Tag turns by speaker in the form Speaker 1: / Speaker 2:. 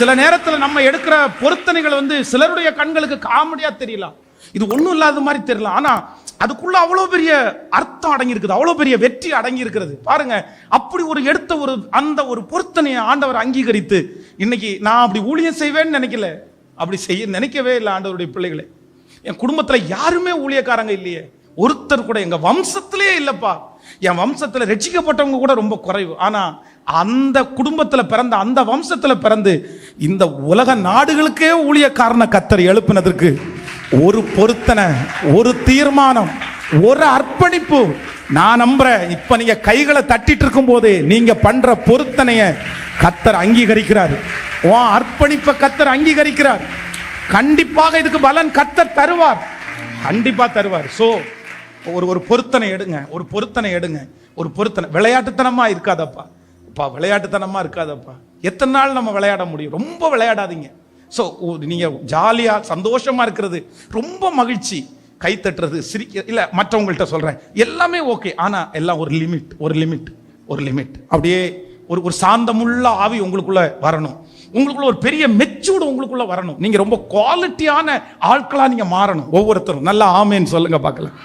Speaker 1: சில நேரத்தில் நம்ம எடுக்கிற பொருத்தனைகள் வந்து சிலருடைய கண்களுக்கு காமெடியாக தெரியலாம். இது ஒன்றும் இல்லாத மாதிரி தெரியல ஆனால் அதுக்குள்ள அவ்வளோ பெரிய அர்த்தம் அடங்கி இருக்குது அவ்வளோ பெரிய வெற்றி அடங்கி இருக்கிறது பாருங்க அப்படி ஒரு எடுத்த ஒரு அந்த ஒரு பொருத்தனையை ஆண்டவர் அங்கீகரித்து இன்னைக்கு நான் அப்படி ஊழியம் செய்வேன்னு நினைக்கல. அப்படி செய்ய நினைக்கவே இல்லை ஆண்டவருடைய பிள்ளைகளை. என் குடும்பத்தில் யாருமே ஊழியக்காரங்க இல்லையே. ஒருத்தர் கூட எங்கள் வம்சத்திலே இல்லைப்பா. என் வம்சத்தில் ரட்சிக்கப்பட்டவங்க கூட ரொம்ப குறைவு. ஆனால் அந்த குடும்பத்தில் பிறந்த அந்த வம்சத்தில் பிறந்து இந்த உலக நாடுகளுக்கே ஊழியக்காரன கத்தர் எழுப்பினதற்கு ஒரு பொருத்தனை ஒரு தீர்மானம் ஒரு அர்ப்பணிப்பு. நான் நம்புறேன் இப்போ நீங்க கைகளை தட்டிட்டு இருக்கும் போதே நீங்க பண்ற பொருத்தனைய கத்தர் அங்கீகரிக்கிறார். உன் அர்ப்பணிப்பை கத்தர் அங்கீகரிக்கிறார். கண்டிப்பாக இதுக்கு பலன் கத்தர் தருவார். கண்டிப்பா தருவார். சோ ஒரு ஒரு பொருத்தனை எடுங்க ஒரு பொருத்தனை எடுங்க. ஒரு பொருத்தனை விளையாட்டுத்தனமா இருக்காதப்பா. அப்பா விளையாட்டுத்தனமா இருக்காதப்பா. எத்தனை நாள் நம்ம விளையாட முடியும்? ரொம்ப விளையாடாதீங்க. ஸோ நீங்கள் ஜாலியாக சந்தோஷமாக இருக்கிறது ரொம்ப மகிழ்ச்சி. கை தட்டுறது சிரிக்க இல்லை மற்றவங்கள்ட்ட சொல்கிறேன் எல்லாமே ஓகே ஆனால் எல்லாம் ஒரு லிமிட் ஒரு லிமிட் ஒரு லிமிட் அப்படியே ஒரு ஒரு சாந்தமுள்ள ஆவி உங்களுக்குள்ளே வரணும். உங்களுக்குள்ள ஒரு பெரிய மெச்சூர்டு உங்களுக்குள்ளே வரணும். நீங்கள் ரொம்ப குவாலிட்டியான ஆட்களாக நீங்கள் மாறணும். ஒவ்வொருத்தரும். நல்லா ஆமேன்னு சொல்லுங்கள் பார்க்கலாம்.